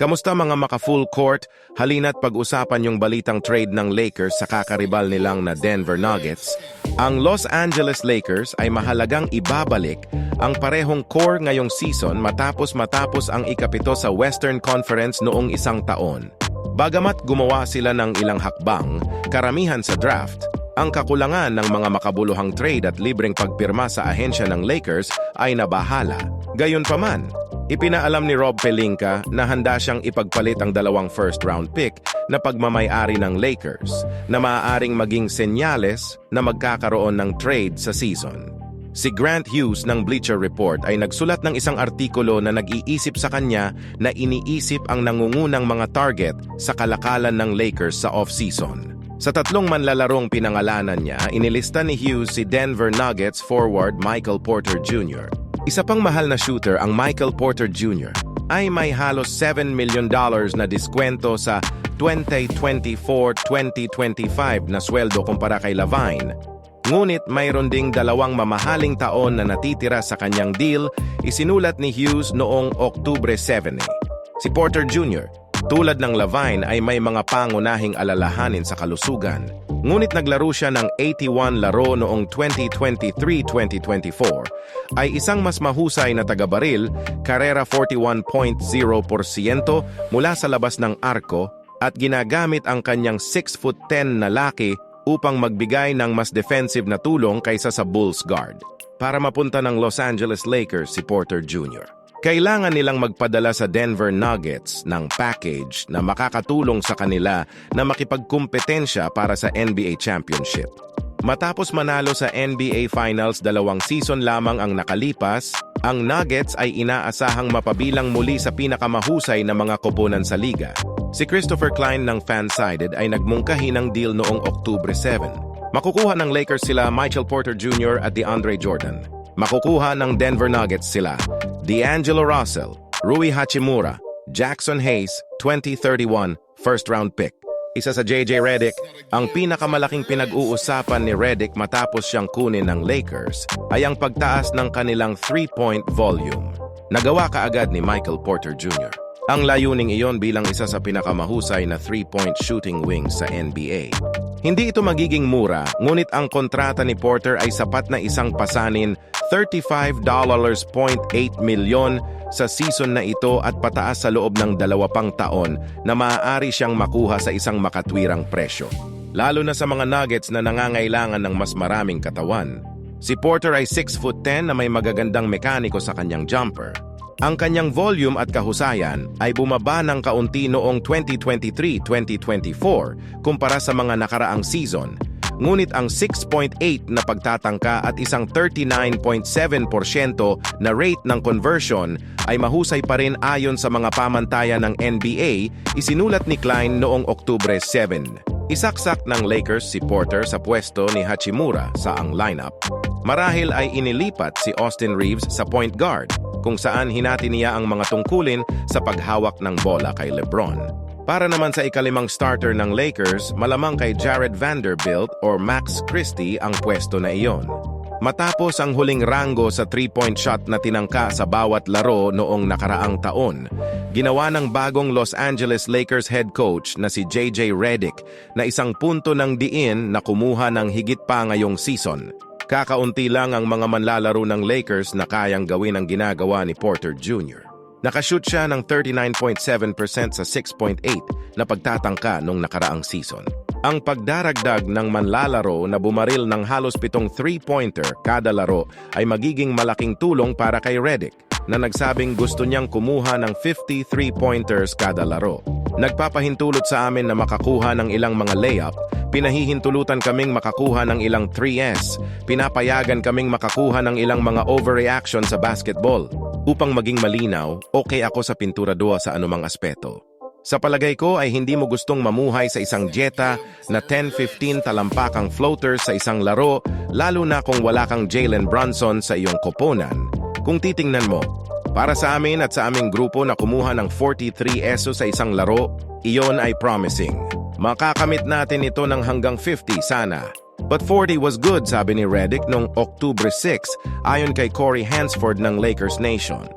Kamusta mga maka-full court? Halina't pag-usapan yung balitang trade ng Lakers sa kakaribal nilang na Denver Nuggets. Ang Los Angeles Lakers ay mahalagang ibabalik ang parehong core ngayong season matapos matapos ang ikapito sa Western Conference noong isang taon. Bagamat gumawa sila ng ilang hakbang, karamihan sa draft, ang kakulangan ng mga makabuluhang trade at libreng pagpirma sa ahensya ng Lakers ay nabahala. Gayunpaman, ipinaalam ni Rob Pelinka na handa siyang ipagpalit ang dalawang first-round pick na pagmamayari ng Lakers na maaaring maging senyales na magkakaroon ng trade sa season. Si Grant Hughes ng Bleacher Report ay nagsulat ng isang artikulo na nag-iisip sa kanya na iniisip ang nangungunang mga target sa kalakalan ng Lakers sa off-season. Sa tatlong manlalarong pinangalanan niya, inilista ni Hughes si Denver Nuggets forward Michael Porter Jr. Isa pang mahal na shooter ang Michael Porter Jr. ay may halos $7 million na diskwento sa 2024-2025 na sweldo kumpara kay Lavine. Ngunit mayroon ding dalawang mamahaling taon na natitira sa kanyang deal, isinulat ni Hughes noong Oktubre 7. Si Porter Jr., tulad ng Lavine ay may mga pangunahing alalahanin sa kalusugan. Ngunit naglaro siya ng 81 laro noong 2023-2024, ay isang mas mahusay na taga-baril, karera 41.0% mula sa labas ng arko at ginagamit ang kanyang 6'10 na laki upang magbigay ng mas defensive na tulong kaysa sa Bulls guard. Para mapunta ng Los Angeles Lakers si Porter Jr. Kailangan nilang magpadala sa Denver Nuggets ng package na makakatulong sa kanila na makipagkumpetensya para sa NBA Championship. Matapos manalo sa NBA Finals dalawang season lamang ang nakalipas, ang Nuggets ay inaasahang mapabilang muli sa pinakamahusay na mga koponan sa liga. Si Christopher Klein ng Fansided ay nagmungkahi ng deal noong Oktubre 7. Makukuha ng Lakers sila Michael Porter Jr. at DeAndre Jordan. Makukuha ng Denver Nuggets sila D'Angelo Russell, Rui Hachimura, Jackson Hayes, 2031, first round pick. Isa sa JJ Redick, ang pinakamalaking pinag-uusapan ni Redick matapos siyang kunin ng Lakers ay ang pagtaas ng kanilang three-point volume. Nagawa kaagad ni Michael Porter Jr. Ang layuning iyon bilang isa sa pinakamahusay na three-point shooting wings sa NBA. Hindi ito magiging mura, ngunit ang kontrata ni Porter ay sapat na isang pasanin $35.8 milyon sa season na ito at pataas sa loob ng dalawa pang taon na maaari siyang makuha sa isang makatwirang presyo. Lalo na sa mga nuggets na nangangailangan ng mas maraming katawan. Si Porter ay 6'10 na may magagandang mekaniko sa kanyang jumper. Ang kanyang volume at kahusayan ay bumaba ng kaunti noong 2023-2024 kumpara sa mga nakaraang season ngunit ang 6.8 na pagtatangka at isang 39.7% na rate ng conversion ay mahusay pa rin ayon sa mga pamantayan ng NBA, isinulat ni Klein noong Oktubre 7. Isaksak ng Lakers si Porter sa pwesto ni Hachimura sa ang lineup. Marahil ay inilipat si Austin Reeves sa point guard, kung saan hinati niya ang mga tungkulin sa paghawak ng bola kay LeBron. Para naman sa ikalimang starter ng Lakers, malamang kay Jared Vanderbilt or Max Christie ang pwesto na iyon. Matapos ang huling rango sa three-point shot na tinangka sa bawat laro noong nakaraang taon, ginawa ng bagong Los Angeles Lakers head coach na si JJ Redick na isang punto ng diin na kumuha ng higit pa ngayong season. Kakaunti lang ang mga manlalaro ng Lakers na kayang gawin ang ginagawa ni Porter Jr. Nakashoot siya ng 39.7% sa 6.8 na pagtatangka nung nakaraang season. Ang pagdaragdag ng manlalaro na bumaril ng halos pitong three-pointer kada laro ay magiging malaking tulong para kay Redick na nagsabing gusto niyang kumuha ng 53 pointers kada laro. Nagpapahintulot sa amin na makakuha ng ilang mga layup, pinahihintulutan kaming makakuha ng ilang 3S, pinapayagan kaming makakuha ng ilang mga overreaction sa basketball. Upang maging malinaw, okay ako sa pintura doa sa anumang aspeto. Sa palagay ko ay hindi mo gustong mamuhay sa isang jeta na 10-15 talampakang floaters sa isang laro, lalo na kung wala kang Jalen Brunson sa iyong koponan. Kung titingnan mo, para sa amin at sa aming grupo na kumuha ng 43 ESO sa isang laro, iyon ay promising. Makakamit natin ito ng hanggang 50 sana. But 40 was good, sabi ni Redick noong October 6 ayon kay Corey Hansford ng Lakers Nation.